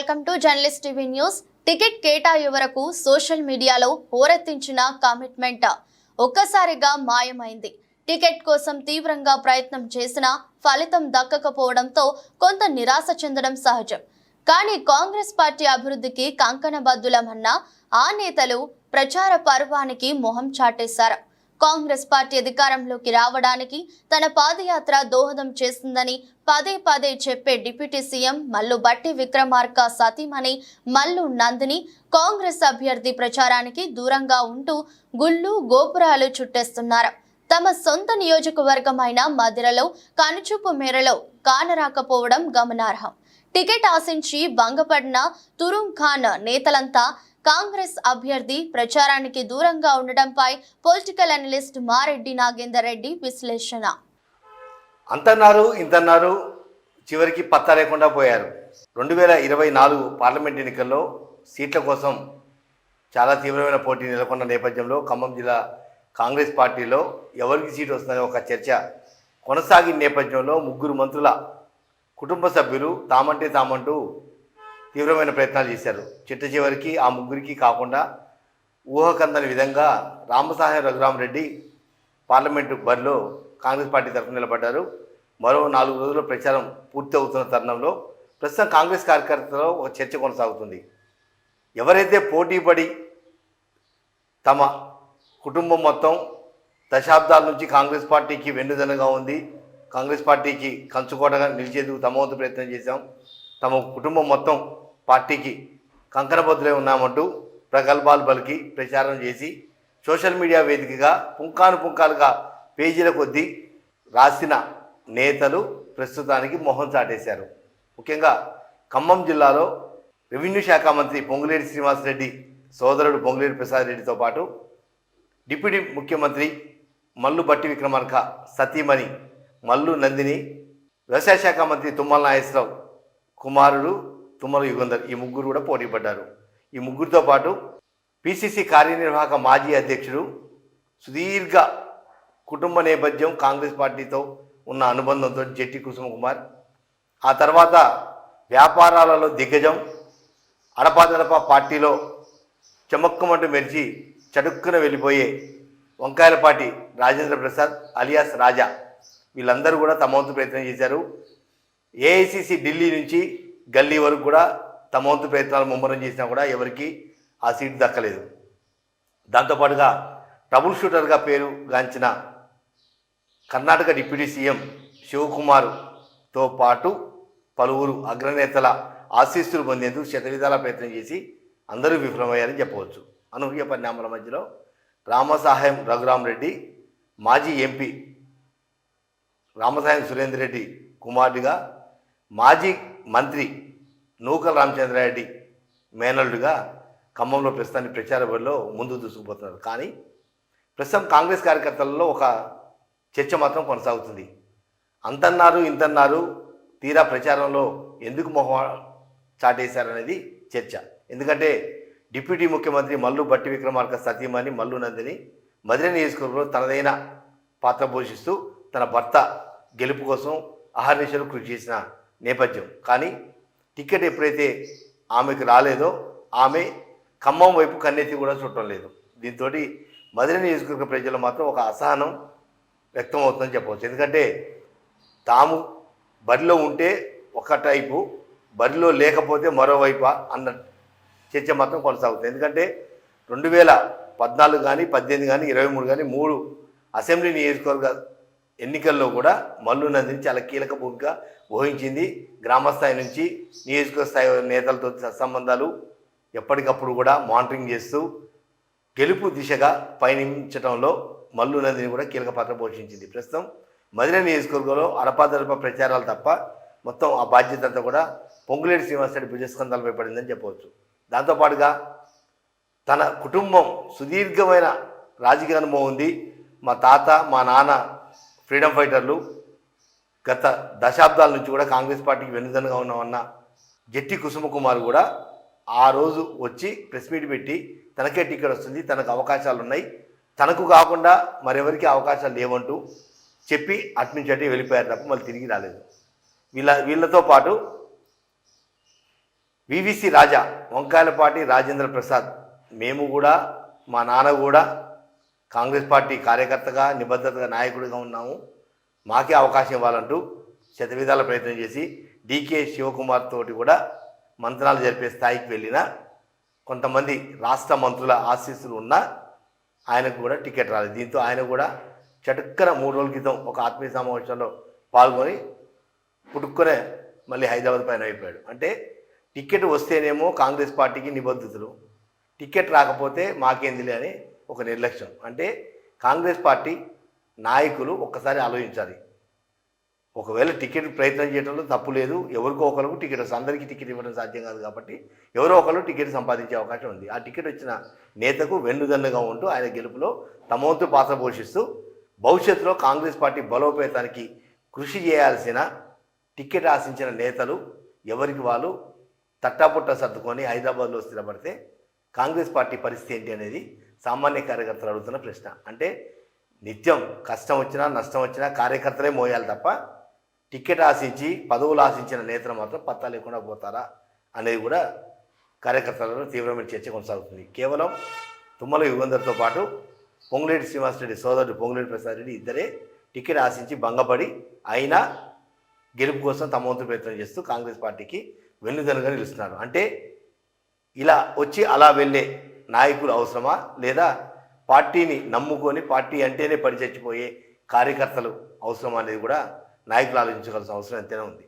Welcome to journalist TV news. Ticket కేటాయి వరకు social మీడియాలో హోరెత్తించిన commitment ఒక్కసారిగా మాయమైంది. టికెట్ కోసం తీవ్రంగా ప్రయత్నం చేసినా ఫలితం దక్కకపోవడంతో కొంత నిరాశ చెందడం సహజం. కానీ కాంగ్రెస్ పార్టీ అభివృద్ధికి కంకణబద్దులమన్న ఆ నేతలు ప్రచార పర్వానికి మొహం చాటేశారు. కాంగ్రెస్ పార్టీ అధికారంలోకి రావడానికి తన పాదయాత్ర దోహదం చేస్తుందని పదే పదే చెప్పే డిప్యూటీ సీఎం మల్లు బట్టి విక్రమార్క సతీమణి మల్లు నందిని కాంగ్రెస్ అభ్యర్థి ప్రచారానికి దూరంగా ఉంటూ గుళ్ళు గోపురాలు చుట్టేస్తున్నారు. తమ సొంత నియోజకవర్గమైన మధిరలో కనుచూపు మేరలో కానరాకపోవడం గమనార్హం. టికెట్ ఆశించి భంగపడిన తురుం ఖాన్ నేతలంతా కాంగ్రెస్ అభ్యర్థి ప్రచారానికి దూరంగా ఉండడంపై పొలిటికల్ అనలిస్ట్ మారెడ్డి నాగేందర్ రెడ్డి విశ్లేషణ. అంతన్నారు ఇంతన్నారు చివరికి పత్తా లేకుండా పోయారు. రెండు వేల ఇరవై నాలుగు పార్లమెంట్ ఎన్నికల్లో సీట్ల కోసం చాలా తీవ్రమైన పోటీ నెలకొన్న నేపథ్యంలో ఖమ్మం జిల్లా కాంగ్రెస్ పార్టీలో ఎవరికి సీటు వస్తుందనే ఒక చర్చ కొనసాగిన నేపథ్యంలో ముగ్గురు మంత్రుల కుటుంబ సభ్యులు తామంటే తామంటూ తీవ్రమైన ప్రయత్నాలు చేశారు. చిట్ట చివరికి ఆ ముగ్గురికి కాకుండా ఊహకందని విధంగా రామసాహెబ్ రఘురామరెడ్డి పార్లమెంటు బరిలో కాంగ్రెస్ పార్టీ తరఫున నిలబడ్డారు. మరో నాలుగు రోజుల ప్రచారం పూర్తి అవుతున్న తరుణంలో ప్రస్తుతం కాంగ్రెస్ కార్యకర్తలో ఒక చర్చ కొనసాగుతుంది. ఎవరైతే పోటీపడి తమ కుటుంబం మొత్తం దశాబ్దాల నుంచి కాంగ్రెస్ పార్టీకి వెన్నుదనగా ఉంది కాంగ్రెస్ పార్టీకి కంచుకోటగా నిలిచేందుకు తమ వంతు ప్రయత్నం చేశాం తమ కుటుంబం మొత్తం పార్టీకి కంకణబద్దులై ఉన్నామంటూ ప్రగల్భాలు పలికి ప్రచారం చేసి సోషల్ మీడియా వేదికగా పుంకాను పుంకాలుగా పేజీల కొద్దీ రాసిన నేతలు ప్రస్తుతానికి మొహం చాటేశారు. ముఖ్యంగా ఖమ్మం జిల్లాలో రెవెన్యూ శాఖ మంత్రి పొంగులేటి శ్రీనివాసరెడ్డి సోదరుడు పొంగులేటి ప్రసాద్ రెడ్డితో పాటు డిప్యూటీ ముఖ్యమంత్రి మల్లు బట్టి విక్రమార్క సతీమణి మల్లు నందిని వ్యవసాయ శాఖ మంత్రి తుమ్మల నాగేశ్వరరావు కుమారుడు తుమ్మల యుగంధర్ ఈ ముగ్గురు కూడా పోటీ పడ్డారు. ఈ ముగ్గురితో పాటు పిసిసి కార్యనిర్వాహక మాజీ అధ్యక్షుడు సుదీర్ఘ కుటుంబ నేపథ్యం కాంగ్రెస్ పార్టీతో ఉన్న అనుబంధంతో జెట్టి కుసుమ కుమార్ ఆ తర్వాత వ్యాపారాలలో దిగ్గజం అడపాదడపా పార్టీలో చెమక్కుమంటూ మెరిచి చటుక్కున వెళ్ళిపోయే వంకాయలపాటి రాజేంద్ర ప్రసాద్ అలియాస్ రాజా. వీళ్ళందరూ కూడా తమ వంతు ప్రయత్నం చేశారు. ఏఐసిసి ఢిల్లీ నుంచి గల్లీ వరకు కూడా తమ వంతు ప్రయత్నాలు ముమ్మరం చేసినా కూడా ఎవరికి ఆ సీటు దక్కలేదు. దాంతోపాటుగా ట్రబుల్ షూటర్గా పేరు గాంచిన కర్ణాటక డిప్యూటీ సీఎం శివకుమార్తో పాటు పలువురు అగ్రనేతల ఆశీస్సులు పొందేందుకు శతవిధాల ప్రయత్నం చేసి అందరూ విఫలమయ్యారని చెప్పవచ్చు. అనూహ్య పరిణామాల మధ్యలో రామసాహెం రఘురామ్ రెడ్డి మాజీ ఎంపీ రామసాయం సురేందర్ రెడ్డి కుమారుడిగా మాజీ మంత్రి నూకల రామచంద్రారెడ్డి మేనల్లుడిగా ఖమ్మంలో ప్రస్తుతానికి ప్రచార బరిలో ముందు దూసుకుపోతున్నారు. కానీ ప్రస్తుతం కాంగ్రెస్ కార్యకర్తలలో ఒక చర్చ మాత్రం కొనసాగుతుంది. అంతన్నారు ఇంతన్నారు తీరా ప్రచారంలో ఎందుకు మొహం చాటేశారనేది చర్చ. ఎందుకంటే డిప్యూటీ ముఖ్యమంత్రి మల్లు బట్టి విక్రమార్క సతీమణి మల్లు నందిని మధుర నియోజకవర్గంలో తనదైన పాత్ర పోషిస్తూ తన భర్త గెలుపు కోసం అహర్నిశలు కృషి చేసిన నేపథ్యం. కానీ టికెట్ ఎప్పుడైతే ఆమెకు రాలేదో ఆమె ఖమ్మం వైపు కన్నెత్తి కూడా చూడటం లేదు. దీంతో మధుర నియోజకవర్గ ప్రజలు మాత్రం ఒక అసహనం వ్యక్తం అవుతుందని చెప్పవచ్చు. ఎందుకంటే తాము బరిలో ఉంటే ఒక టైపు బరిలో లేకపోతే మరోవైపు అన్న చర్చ మాత్రం కొనసాగుతుంది. ఎందుకంటే రెండు వేల పద్నాలుగు కానీ పద్దెనిమిది కానీ ఇరవై మూడు కానీ మూడు అసెంబ్లీ నియోజకవర్గ ఎన్నికల్లో కూడా మల్లు నందిని చాలా కీలక భూమిక వహించింది. గ్రామస్థాయి నుంచి నియోజకవర్గ స్థాయి నేతలతో సత్సంబంధాలు ఎప్పటికప్పుడు కూడా మానిటరింగ్ చేస్తూ గెలుపు దిశగా పయనించడంలో మల్లు నందిని కూడా కీలక పాత్ర పోషించింది. ప్రస్తుతం మదిర నియోజకవర్గంలో అడపాదడప ప్రచారాలు తప్ప మొత్తం ఆ బాధ్యత అంతా కూడా పొంగులేటి శ్రీనివాసరెడ్డి భుజస్కంధాలపై పడిందని చెప్పవచ్చు. దాంతోపాటుగా తన కుటుంబం సుదీర్ఘమైన రాజకీయ అనుభవం ఉంది. మా తాత మా నాన్న ఫ్రీడమ్ ఫైటర్లు గత దశాబ్దాల నుంచి కూడా కాంగ్రెస్ పార్టీకి వెనుదనగా ఉన్నామన్న జట్టి కుసుమకుమార్ కూడా ఆ రోజు వచ్చి ప్రెస్ మీట్ పెట్టి తనకే టికెట్ వస్తుంది తనకు అవకాశాలు ఉన్నాయి. తనకు కాకుండా మరెవరికి అవకాశాలు లేవంటూ చెప్పి అటు అటే వెళ్ళిపోయారు తప్ప మళ్ళీ తిరిగి రాలేదు. వీళ్ళ వీళ్ళతో పాటు వివిసి రాజా వంకాయలపాటి రాజేంద్ర ప్రసాద్ మేము కూడా మా నాన్న కూడా కాంగ్రెస్ పార్టీ కార్యకర్తగా నిబద్ధతగా నాయకుడిగా ఉన్నాము. మాకే అవకాశం ఇవ్వాలంటూ శతవిధాల ప్రయత్నం చేసి డీకే శివకుమార్ తోటి కూడా మంత్రాలు జరిపే స్థాయికి వెళ్ళిన కొంతమంది రాష్ట్ర మంత్రుల ఆశీస్సులు ఉన్న ఆయనకు కూడా టికెట్ రాలేదు. దీంతో ఆయన కూడా చటుక్కన మూడు రోజుల క్రితం ఒక ఆత్మీయ సమావేశంలో పాల్గొని పుట్టుకునే మళ్ళీ హైదరాబాద్ పైన అయిపోయాడు. అంటే టికెట్ వస్తేనేమో కాంగ్రెస్ పార్టీకి నిబద్ధతలు. టికెట్ రాకపోతే మాకేందిలే అని ఒక నిర్లక్ష్యం. అంటే కాంగ్రెస్ పార్టీ నాయకులు ఒక్కసారి ఆలోచించాలి. ఒకవేళ టికెట్ ప్రయత్నం చేయడంలో తప్పు లేదు. ఎవరికో ఒకరికి టికెట్ వస్తుంది. అందరికీ టికెట్ ఇవ్వడం సాధ్యం కాదు కాబట్టి ఎవరో ఒకరు టికెట్ సంపాదించే అవకాశం ఉంది. ఆ టికెట్ వచ్చిన నేతకు వెన్నుదన్నుగా ఉంటూ ఆయన గెలుపులో తమ వంతు పాత్ర పోషిస్తూ భవిష్యత్తులో కాంగ్రెస్ పార్టీ బలోపేతానికి కృషి చేయాల్సిన టికెట్ ఆశించిన నేతలు ఎవరికి వాళ్ళు తట్టాపుట్ట సర్దుకొని హైదరాబాద్లో స్థిరపడితే కాంగ్రెస్ పార్టీ పరిస్థితి ఏంటి అనేది సామాన్య కార్యకర్తలు అడుగుతున్న ప్రశ్న. అంటే నిత్యం కష్టం వచ్చినా నష్టం వచ్చినా కార్యకర్తలే మోయాలి తప్ప టికెట్ ఆశించి పదవులు ఆశించిన నేతలు మాత్రం పత్తా లేకుండా పోతారా అనేది కూడా కార్యకర్తలలో తీవ్రమైన చర్చ కొనసాగుతుంది. కేవలం తుమ్మల యుగంధర్తో పాటు పొంగులేటి శ్రీనివాసరెడ్డి సోదరుడు పొంగులేటి ప్రసాద్ రెడ్డి ఇద్దరే టికెట్ ఆశించి భంగపడి అయినా గెలుపు కోసం తమ వంతు ప్రయత్నం చేస్తూ కాంగ్రెస్ పార్టీకి వెన్నుదనుగా నిలుస్తున్నారు. అంటే ఇలా వచ్చి అలా వెళ్ళే నాయకులు అవసరమా? లేదా పార్టీని నమ్ముకొని పార్టీ అంటేనే పని చచ్చిపోయే కార్యకర్తలు అవసరమా అనేది కూడా నాయకులు ఆలోచించవలసిన అవసరం ఎంతైనా ఉంది.